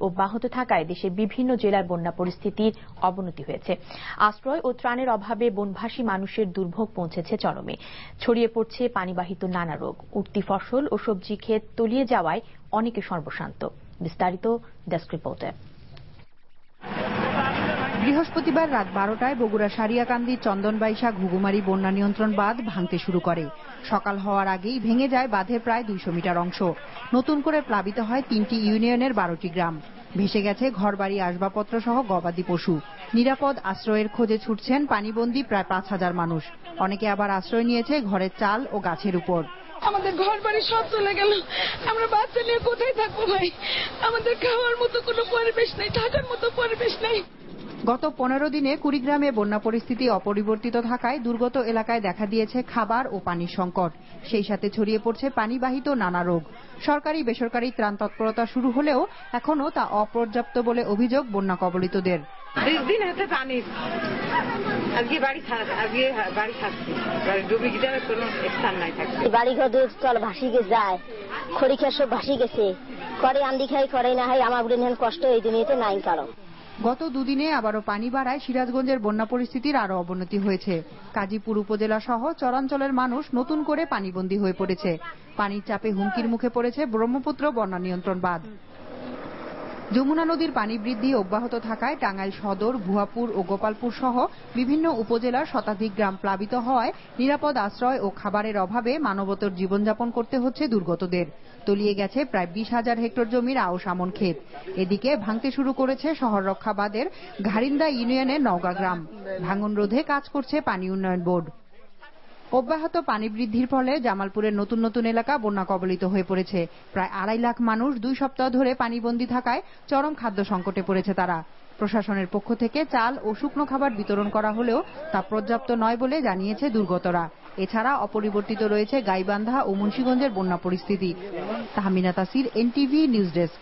অব্যাহত থাকায় দেশের বিভিন্ন জেলার বন্যা পরিস্থিতির অবনতি হয়েছে। আশ্রয় ও ত্রাণের অভাবে বনভাসী মানুষের দুর্ভোগ পৌঁছেছে চরমে। ছড়িয়ে পড়ছে পানিবাহিত নানা রোগ। উঠতি ফসল ও সবজি ক্ষেত তলিয়ে যাওয়ায় অনেকে সর্বশান্ত। বিস্তারিত ডেস্ক রিপোর্টে। বৃহস্পতিবার রাত বারোটায় বগুড়া সারিয়াকান্দি, চন্দনবাইশা, ঘুঘুমারি বন্যা নিয়ন্ত্রণ বাঁধ ভাঙতে শুরু করে। সকাল হওয়ার আগেই ভেঙে যায় বাঁধের প্রায় দুইশো মিটার অংশ। নতুন করে প্লাবিত হয় তিনটি ইউনিয়নের বারোটি গ্রাম। ভেসে গেছে ঘরবাড়ি আসবাবপত্র সহ গবাদি পশু। নিরাপদ আশ্রয়ের খোঁজে ছুটছেন পানিবন্দী প্রায় পাঁচ হাজার মানুষ। অনেকে আবার আশ্রয় নিয়েছে ঘরের চাল ও গাছের উপর। আমাদের ঘর বাড়ি সব চলে গেল। আমরা বাচ্চা নিয়ে কোথায় থাকব ভাই? আমাদের খাওয়ার মতো কোনো পরিবেশ নেই, থাকার মতো পরিবেশ নেই। গত পনেরো দিনে কুড়িগ্রামে বন্যা পরিস্থিতি অপরিবর্তিত থাকায় দুর্গত এলাকায় দেখা দিয়েছে খাবার ও পানির সংকট। সেই সাথে ছড়িয়ে পড়ছে পানিবাহিত নানা রোগ। সরকারি বেসরকারি ত্রাণ তৎপরতা শুরু হলেও এখনও তা অপর্যাপ্ত বলে অভিযোগ বন্যা কবলিতদের। দিন হতে পানি। আজকে বাড়ি আজকে বাড়ি থাকছে। ডুবি গিয়ে কোনো স্থান নাই থাকছে বাড়ি ঘর চল ভাসি গে যায়। খড়ি খেয়ে সব ভাসি গেছে। করে আন্দি খাই করে না হয় আমার বুড়ি কষ্ট এই দুনিয়াতে নাই কারও। গত দুদিনে আবারও পানি বাড়ায় সিরাজগঞ্জের বন্যা পরিস্থিতির আরও অবনতি হয়েছে। কাজীপুর উপজেলা সহ চরাঞ্চলের মানুষ নতুন করে পানিবন্দী হয়ে পড়েছে। পানির চাপে হুমকির মুখে পড়েছে ব্রহ্মপুত্র বন্যা নিয়ন্ত্রণ বাঁধ। যমুনা নদীর পানি বৃদ্ধি অব্যাহত থাকায় টাঙ্গাইল সদর, ভুয়াপুর ও গোপালপুর সহ বিভিন্ন উপজেলার শতাধিক গ্রাম প্লাবিত হওয়ায় নিরাপদ আশ্রয় ও খাবারের অভাবে মানবতর জীবনযাপন করতে হচ্ছে দুর্গতদের। তলিয়ে গেছে প্রায় বিশ হাজার হেক্টর জমির আওস আমন ক্ষেত। এদিকে ভাঙতে শুরু করেছে শহর রক্ষাবাদের ঘারিন্দা ইউনিয়নের নওগা গ্রাম। ভাঙন রোধে কাজ করছে পানি উন্নয়ন বোর্ড। অব্যাহত পানি বৃদ্ধির ফলে জামালপুরের নতুন নতুন এলাকা বন্যা কবলিত হয়ে পড়েছে। প্রায় আড়াই লাখ মানুষ দুই সপ্তাহ ধরে পানিবন্দী থাকায় চরম খাদ্য সংকটে পড়েছে তারা। প্রশাসনের পক্ষ থেকে চাল ও শুকনো খাবার বিতরণ করা হলেও তা পর্যাপ্ত নয় বলে জানিয়েছে দুর্গতরা। এছাড়া অপরিবর্তিত রয়েছে গাইবান্ধা ও মুন্সীগঞ্জের বন্যা পরিস্থিতি। তাহমিনা তাসির, এনটিভি নিউজ ডেস্ক।